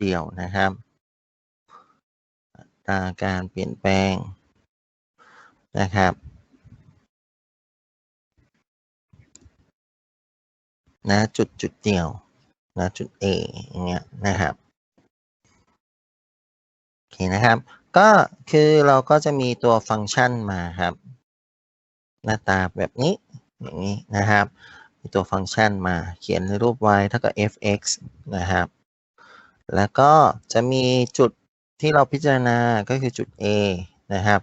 เดียวนะครับตาการเปลี่ยนแปลงนะครับ นะจุดจุดเดียวนะจุด A อย่างเงี้ยนะครับโอเคนะครับ ก็คือเราก็จะมีตัวฟังก์ชันมาครับ หน้าตาแบบนี้อย่างนี้นะครับ มีตัวฟังก์ชันมาเขียนในรูป y เท่ากับ f(x) นะครับ แล้วก็จะมีจุดที่เราพิจารณาก็คือจุด A นะครับ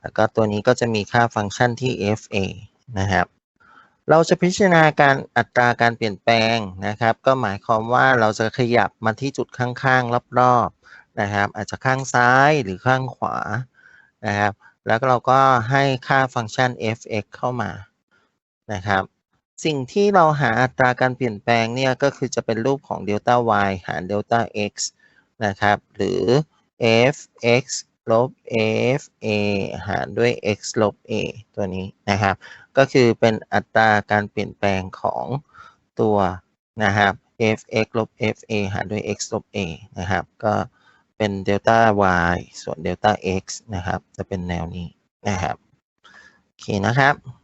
แล้วก็ตัวนี้ก็จะมีค่าฟังก์ชันที่ fa นะครับ เราจะพิจารณาการอัตราการเปลี่ยนแปลงนะครับ ก็หมายความว่าเราจะขยับมาที่จุดข้างๆรอบๆนะครับ อาจจะข้างซ้ายหรือข้างขวานะครับ แล้วเราก็ให้ค่าฟังก์ชัน f(x) เข้ามานะครับ สิ่งที่เราหาอัตราการเปลี่ยนแปลงเนี่ยก็คือจะเป็นรูปของ delta y หาร delta x นะครับ หรือ f(x) ลบ fa หารด้วย x ลบ a ตัวนี้นะครับ ก็คือเป็นอัตราการเปลี่ยนแปลงของตัวนะครับ f(x) ลบ fa หารด้วย x ลบ a นะครับ ก็เป็น delta y ส่วน delta x นะครับ จะเป็นแนวนี้นะครับ โอเคนะครับ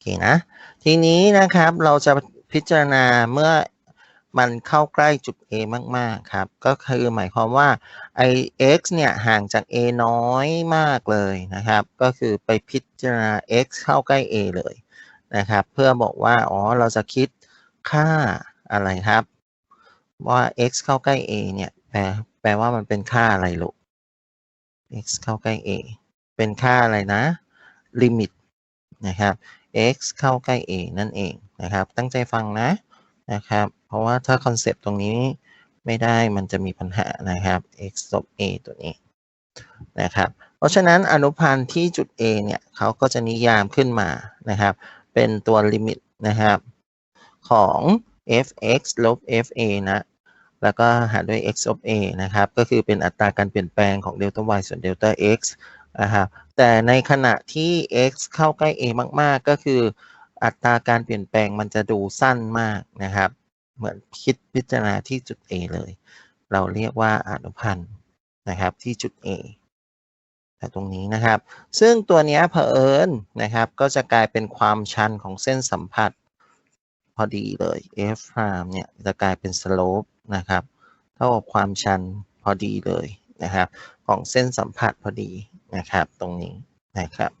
เคนะ ทีนี้นะครับเราจะพิจารณาเมื่อมันเข้าใกล้จุด A มาก ๆ ครับ ก็คือหมายความว่าไอ x เนี่ยห่างจาก A น้อยมากเลยนะครับ ก็คือไปพิจารณา x เข้าใกล้ A เลยนะครับ เพื่อบอกว่า อ๋อ เราจะคิดค่าอะไรครับ ว่า x เข้าใกล้ A เนี่ยแปลแปลว่ามันเป็นค่าอะไรลูก x เข้าใกล้ A เป็นค่าอะไรนะ ลิมิตนะครับ x เข้าใกล้ a นั่นเองนะครับ ตั้งใจฟังนะนะครับ เพราะว่าถ้าคอนเซปต์ตรงนี้ไม่ได้มันจะมีปัญหานะครับ x ลบ a ตัวนี้นะครับ เพราะฉะนั้นอนุพันธ์ที่จุด a เนี่ยเขาก็จะนิยามขึ้นมานะครับ เป็นตัวลิมิตนะครับ ของ f(x) ลบ fa นะ แล้วก็หารด้วย x ลบ a นะครับ ก็คือเป็นอัตราการเปลี่ยนแปลงของ delta y ส่วน delta x นะครับแต่ในขณะที่ x เข้าใกล้ a มาก ๆ ก็คือ อัตราการเปลี่ยนแปลงมันจะดูสั้นมากนะครับ เหมือนคิดพิจารณาที่จุด A เลย เราเรียกว่าอนุพันธ์นะครับที่จุด A แต่ตรงนี้นะครับ ซึ่งตัวนี้เผอิญนะครับ ก็จะกลายเป็นความชันของเส้นสัมผัส พอดีเลย f prime เนี่ยจะกลายเป็น slope นะครับ เท่ากับความชันพอดีเลยนะครับ ของเส้นสัมผัสพอดี นะครับ ตรงนี้นะครับ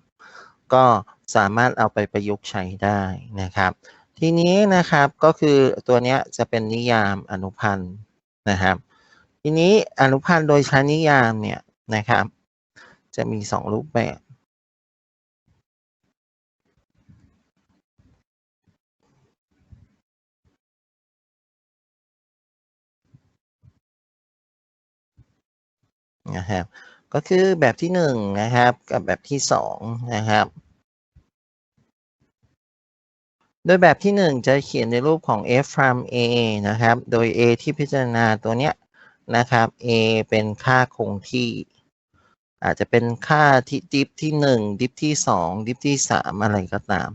ก็สามารถเอาไปประยุกต์ใช้ได้นะครับ ทีนี้นะครับก็คือตัวนี้จะเป็นนิยามอนุพันธ์นะครับ ทีนี้อนุพันธ์โดยใช้นิยามเนี่ยนะครับ จะมี 2 รูปแบบนะครับ ก็คือแบบที่1นะครับ กับแบบที่2นะครับ โดยแบบที่1จะเขียนในรูปของ f prime a นะครับ โดย a ที่พิจารณาตัวเนี้ยนะครับ a เป็นค่าคงที่ อาจจะเป็นค่าที่ดิฟที่1ดิฟที่2ดิฟที่3อะไรก็ตาม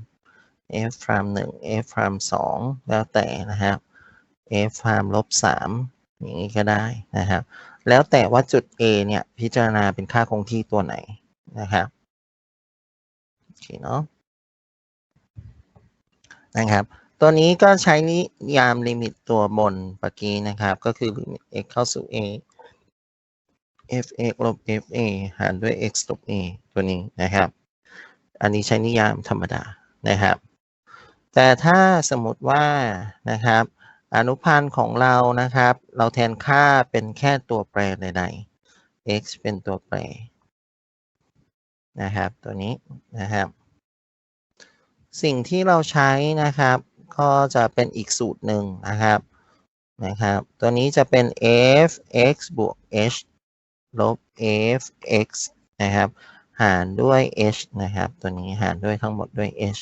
f prime 1 f prime 2แล้วแต่นะครับ f prime ลบ3 อย่างนี้ก็ได้นะครับ แล้วแต่ว่าจุด A เนี่ย พิจารณาเป็นค่าคงที่ตัวไหนนะครับโอเคเนาะนะครับ ตัวนี้ก็ใช้นิยามลิมิตตัวบนเมื่อกี้นะครับ ก็คือลิมิต x เข้าสู่ a f(x) ลบ fa หารด้วย x ลบ a ตัวนี้นะครับ อันนี้ใช้นิยามธรรมดานะครับ แต่ถ้าสมมติว่านะครับ อนุพันธ์ของเรานะครับ เราแทนค่าเป็นแค่ตัวแปรใดๆ x เป็นตัวแปรนะครับ ตัวนี้นะครับ สิ่งที่เราใช้นะครับ ก็จะเป็นอีกสูตรหนึ่งนะครับนะครับ ตัวนี้จะเป็น f(x) บวก h ลบ f(x) นะครับ หารด้วย h นะครับ ตัวนี้หารด้วยทั้งหมดด้วย h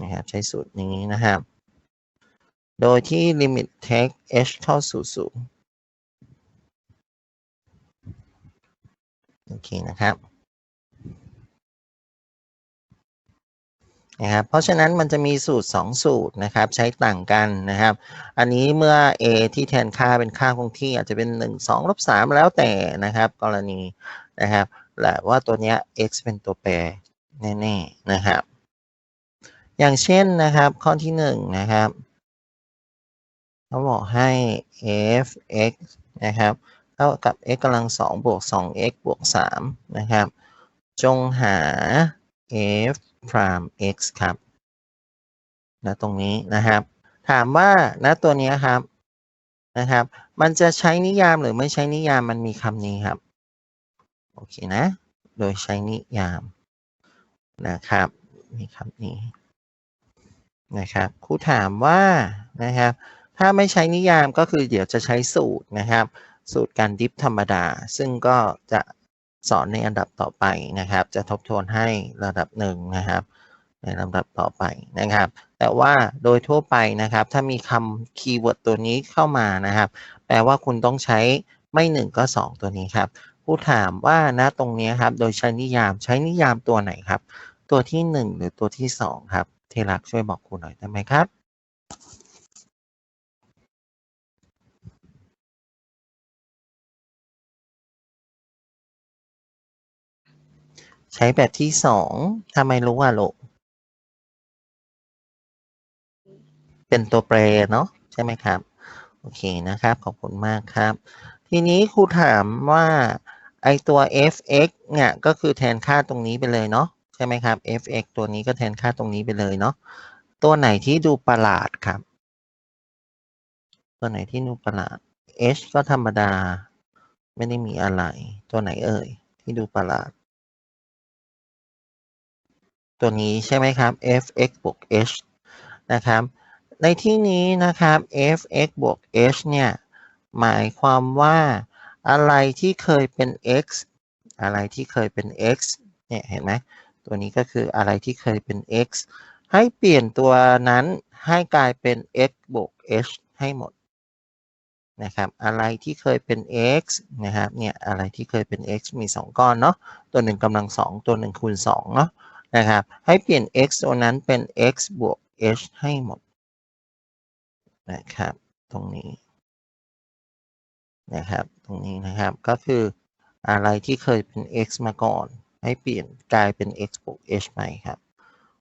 นะครับ ใช้สูตรนี้นะครับ โดยที่ limit take h เข้าสู่ศูนย์โอเคนะครับนะครับ เพราะฉะนั้นมันจะมีสูตร 2 สูตรนะครับ ใช้ต่างกันนะครับ อันนี้เมื่อ a ที่แทนค่าเป็นค่าคงที่อาจจะเป็น 1 2ลบ3แล้วแต่นะครับ กรณีนะครับและว่าตัวเนี้ย x เป็นตัวแปรแน่ๆนะครับ อย่างเช่นนะครับข้อที่ 1 นะครับ เขาบอกให้ f x นะครับ เท่ากับ x กำลัง2บวก 2x บวก 3 นะครับ จงหา f prime x ครับนะตรงนี้นะครับ ถามว่านะตัวนี้ครับนะครับ มันจะใช้นิยามหรือไม่ใช้นิยามมันมีคำนี้ครับ โอเคนะ โดยใช้นิยามนะครับมีคำนี้นะครับครูถามว่านะครับ ถ้าไม่ใช้นิยามก็คือเดี๋ยวจะใช้สูตรนะครับ สูตรการดิฟธรรมดา ซึ่งก็จะสอนในอันดับต่อไปนะครับ จะทบทวนให้ระดับหนึ่งนะครับ ในลำดับต่อไปนะครับ แต่ว่าโดยทั่วไปนะครับ ถ้ามีคำคีย์เวิร์ดตัวนี้เข้ามานะครับ แปลว่าคุณต้องใช้ไม่หนึ่งก็สองตัวนี้ครับผู้ถามว่านะตรงนี้ครับ โดยใช้นิยามใช้นิยามตัวไหนครับ ตัวที่หนึ่งหรือตัวที่สองครับ เทลักช่วยบอกครูหน่อยได้ไหมครับ ใช้แบบที่สองทำไมรู้อะลูกเป็นตัวแปรเนาะใช่ไหมครับ โอเคนะครับ ขอบคุณมากครับ ทีนี้ครูถามว่าไอตัว fx เนี่ยก็คือแทนค่าตรงนี้ไปเลยเนาะใช่ไหมครับ fx ตัวนี้ก็แทนค่าตรงนี้ไปเลยเนาะตัวไหนที่ดูประหลาดครับ ตัวไหนที่ดูประหลาด h ก็ธรรมดา ไม่ได้มีอะไร ตัวไหนเอ่ยที่ดูประหลาด ตัวนี้ใช่ไหมครับ fx บวก h นะครับ ในที่นี้นะครับ fx บวก h เนี่ย หมายความว่าอะไรที่เคยเป็น x อะไรที่เคยเป็น x เนี่ยเห็นไหมตัวนี้ก็คืออะไรที่เคยเป็น x ให้เปลี่ยนตัวนั้นให้กลายเป็น x บวก h ให้หมดนะครับอะไรที่เคยเป็น x นะครับเนี่ยอะไรที่เคยเป็น x มี 2 ก้อนเนาะตัวหนึ่งกำลัง 2 ตัวหนึ่งคูณ2เนาะ นะครับ ให้เปลี่ยน x ตัวนั้นเป็น x บวก h ให้หมดนะครับ ตรงนี้นะครับ ตรงนี้นะครับ ก็คืออะไรที่เคยเป็น x มาก่อน ให้เปลี่ยนกลายเป็น x บวก h ไปครับ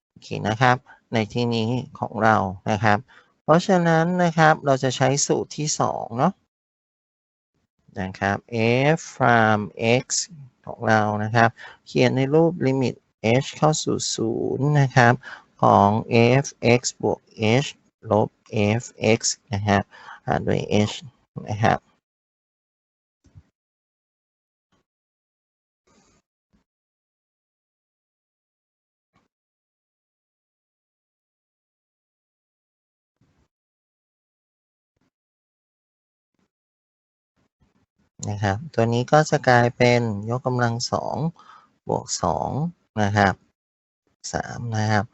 โอเคนะครับ ในที่นี้ของเรานะครับ เพราะฉะนั้นนะครับ เราจะใช้สูตรที่2เนาะนะครับ f from x ของเรานะครับ เขียนในรูปลิมิต h เข้าสู่ 0 นะครับ ของ f(x) บวก h ลบ f(x) นะครับหารด้วย h นะครับนะครับ ตัวนี้ก็จะกลายเป็นยกกำลังสองบวกสอง นะครับสามนะครับ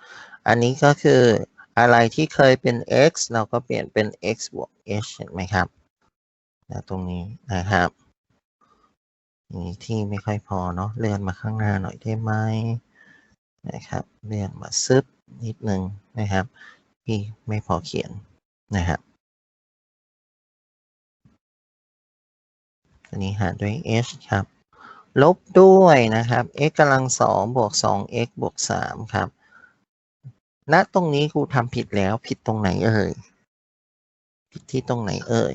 อันนี้ก็คืออะไรที่เคยเป็น x เราก็เปลี่ยนเป็น x บวก h เห็นไหมครับนะตรงนี้นะครับนี่ที่ไม่ค่อยพอเนาะเลื่อนมาข้างหน้าหน่อยได้ไหมนะครับเลื่อนมาซึบนิดนึงนะครับ ที่ไม่พอเขียนนะครับอันนี้หารด้วย h ครับ ลบด้วยนะครับ x กำลังสองบวกสอง x บวกสามครับ ณ ตรงนี้ครูทำผิดแล้ว ผิดตรงไหนเอ่ย ผิดที่ตรงไหนเอ่ย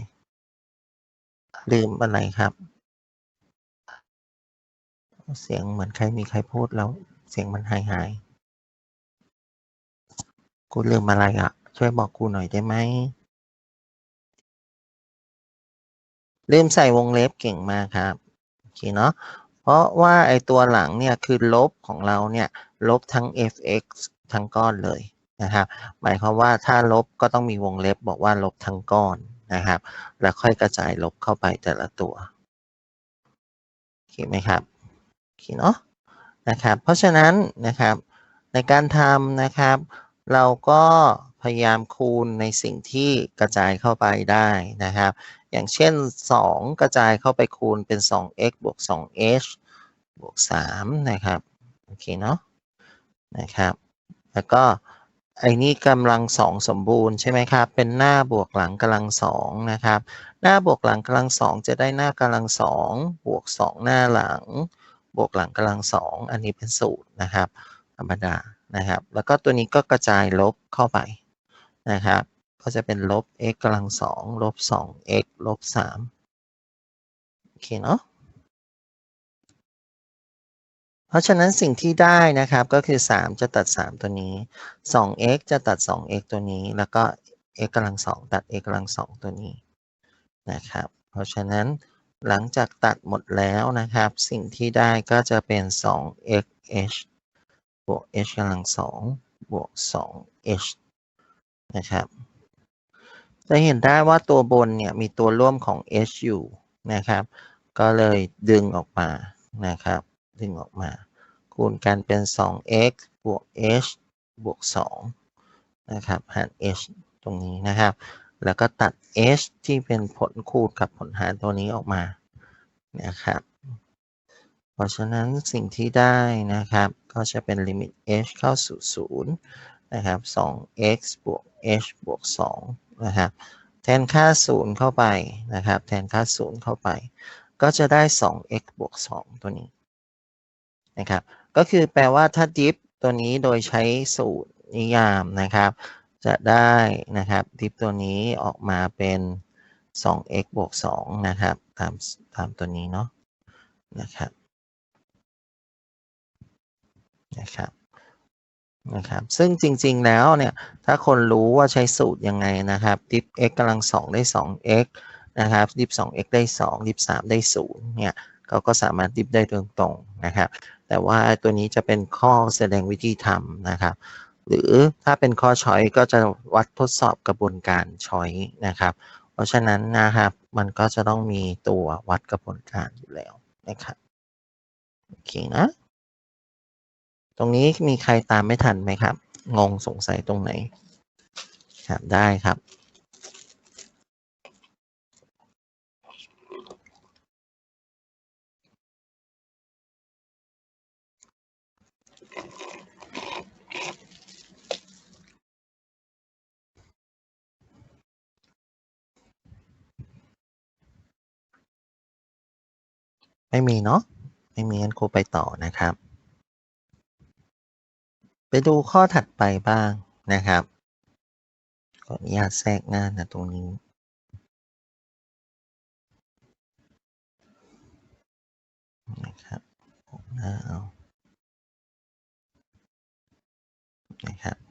ลืมอะไรครับ เสียงเหมือนใครมีใครพูดแล้ว เสียงมันหายหาย กูลืมอะไรอะ ช่วยบอกกูหน่อยได้ไหม ลืมใส่วงเล็บเก่งมากครับ โอเคเนาะ เพราะว่าไอตัวหลังเนี่ยคือลบของเราเนี่ยลบทั้ง fx ทั้งก้อนเลยนะครับหมายความว่าถ้าลบก็ต้องมีวงเล็บบอกว่าลบทั้งก้อนนะครับ แล้วค่อยกระจายลบเข้าไปแต่ละตัวโอเคไหมครับโอเคเนาะนะครับเพราะฉะนั้นนะครับในการทำนะครับ เราก็พยายามคูณในสิ่งที่กระจายเข้าไปได้นะครับ อย่างเช่น 2 กระจายเข้าไปคูณเป็น 2x บวก 2h บวก 3 นะครับ โอเคเนาะ นะครับ แล้วก็ไอ้นี่กำลังสองสมบูรณ์ใช่ไหมครับ เป็นหน้าบวกหลังกำลังสองนะครับ หน้าบวกหลังกำลังสองจะได้หน้ากำลังสองบวกสองหน้าหลัง บวกหลังกำลังสองอันนี้เป็นสูตรนะครับ ธรรมดานะครับ แล้วก็ตัวนี้ก็กระจายลบเข้าไปนะครับ ก็จะเป็นลบ x กำลังสองลบสอง x ลบสามโอเคเนาะเพราะฉะนั้นสิ่งที่ได้นะครับก็คือ 3 จะตัด 3 ตัวนี้ 2x จะตัด 2x ตัวนี้ แล้วก็ x กำลัง2ตัด x กำลัง2ตัวนี้นะครับ เพราะฉะนั้นหลังจากตัดหมดแล้วนะครับ สิ่งที่ได้ก็จะเป็น 2xh บวก h กำลัง2บวก 2h นะครับ จะเห็นได้ว่าตัวบนเนี่ยมีตัวร่วมของ h อยู่นะครับ ก็เลยดึงออกมานะครับ ดึงออกมา คูณกันเป็น 2x บวก h บวก 2 นะครับ หาร h ตรงนี้นะครับ แล้วก็ตัด h ที่เป็นผลคูณกับผลหารตัวนี้ออกมานะครับ เพราะฉะนั้นสิ่งที่ได้นะครับ ก็จะเป็นลิมิต h เข้าสู่ 0 นะครับ 2x บวก h บวก 2 นะครับ แทนค่า 0 เข้าไปนะครับ แทนค่า 0 เข้าไป ก็จะได้ 2x บวก 2 ตัวนี้นะครับ ก็คือแปลว่าถ้าดิฟตัวนี้โดยใช้สูตรนิยามนะครับ จะได้นะครับดิฟตัวนี้ออกมาเป็น 2x บวก 2 นะครับ ตามตามตัวนี้เนาะนะครับนะครับ นะครับซึ่งจริงๆแล้วเนี่ยถ้าคนรู้ว่าใช้สูตรยังไงนะครับดิฟ x กำลัง 2 ได้ 2x นะครับดิฟ 2x ได้ 2 ดิฟ 3 ได้ 0 เนี่ยเขาก็สามารถดิฟได้ตรงๆนะครับ แต่ว่าตัวนี้จะเป็นข้อแสดงวิธีทำนะครับ หรือถ้าเป็นข้อช้อยก็จะวัดทดสอบกระบวนการช้อยนะครับ เพราะฉะนั้นนะครับมันก็จะต้องมีตัววัดกระบวนการอยู่แล้วนะครับโอเคนะ ตรงนี้มีใครตามไม่ทันไหมครับ งงสงสัยตรงไหน ครับได้ครับ ไม่มีเนาะ ไม่มีงั้นครูไปต่อนะครับ ไปดูข้อถัดไปบ้างนะครับขออนุญาตแทรกหน้านะตรงนี้ นะครับผมหน้าเอานะครับ